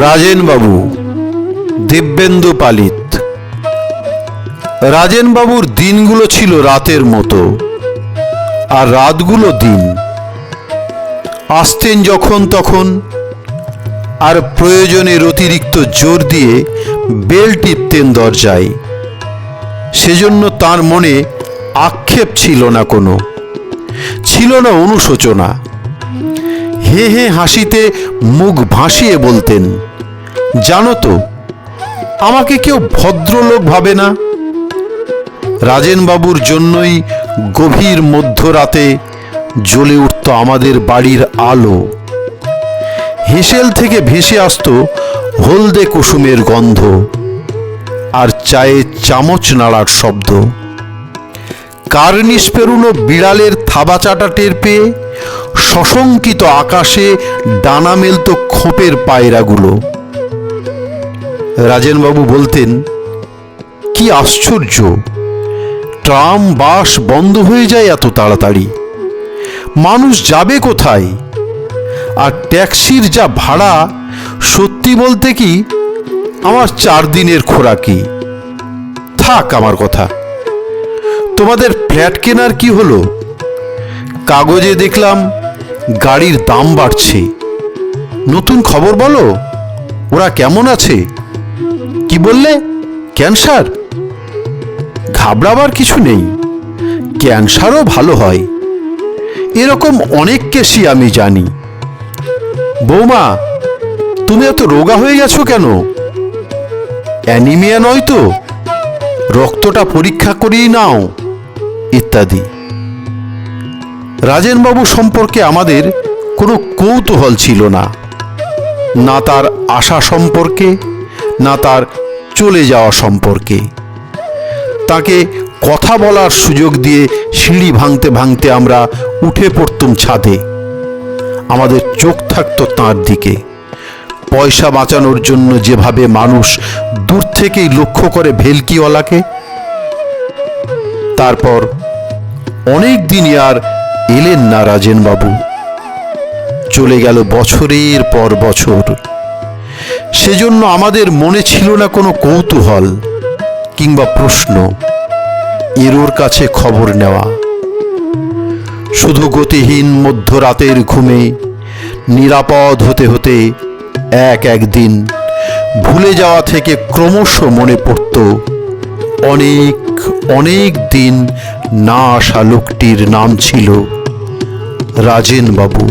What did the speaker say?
রাজেনবাবু দিব্যেন্দু পালিত। রাজেনবাবুর দিনগুলো ছিল রাতের মতো, আর রাতগুলো দিন। আসতেন যখন তখন, আর প্রয়োজনের অতিরিক্ত জোর দিয়ে বেল টিপতেন দরজায়। সেজন্য তার মনে আক্ষেপ ছিল না কোনো, ছিল না অনুশোচনা। হে হে হাসিতে মুখ ভাসিয়ে বলতেন, জানো তো, আমাকে কেউ ভদ্রলোক ভাবে না। রাজেনবাবুর জন্যই গভীর মধ্যরাতে জ্বলে উঠত আমাদের বাড়ির আলো। হেসেল থেকে ভেসে আসতো হলদে কুসুমের গন্ধ আর চায়ে চামচ নাড়ার শব্দ। কার্নিশ পেরুনো বিড়ালের থাবা চাটা টের পেয়ে সশঙ্কিত আকাশে ডানা মেলত খোপের পায়রাগুলো। রাজেনবাবু বলতেন, কি আশ্চর্য! ট্রাম বাস বন্ধ হয়ে যায় এত তাড়াতাড়ি। মানুষ যাবে কোথায়? আর ট্যাক্সির যা ভাড়া, সত্যি বলতে কি, আমার চার দিনের খোরাকি। থাক আমার কথা। তোমাদের ফ্ল্যাট কেনার কি হলো? কাগজে দেখলাম গাড়ির দাম বাড়ছে। নতুন খবর বলো? ওরা কেমন আছে? কি বললে? ক্যান্সার ঘাবড়াবার কিছু নেই। ক্যান্সারও ভালো হয়। এরকম অনেক কেসই আমি জানি। বৌমা, তুমি এত রোগা হয়ে গেছো কেন? অ্যানিমিয়া নয় তো? রক্তটা পরীক্ষা করিয়ে নাও। ইত্যাদি। রাজেনবাবু সম্পর্কে আমাদের কোনো কৌতূহল ছিল না। না তার আশা সম্পর্কে, না তার চলে যাওয়া সম্পর্কে। তাকে কথা বলার সুযোগ দিয়ে সিঁড়ি ভাঙতে ভাঙতে আমরা উঠে পড়তুম ছাদে। আমাদের চোখ থাকতো তাঁর দিকে। পয়সা বাঁচানোর জন্য যেভাবে মানুষ দূর থেকেই লক্ষ্য করে ভেলকিওয়ালাকে, তারপর অনেক দিনই আর এলেন না রাজেন বাবু চলে গেল বছরের পর বছর। সেজন্য আমাদের মনে ছিল না কোনো কৌতূহল কিংবা প্রশ্ন। এরোর কাছে খবর নেওয়া। শুধু গতিহীন মধ্যরাতের ঘুমে নিরাপদ হতে হতে এক একদিন ভুলে যাওয়া থেকে ক্রমশ মনে পড়ত, অনেক অনেক দিন না আসা লোকটির নাম ছিল রাজেন বাবু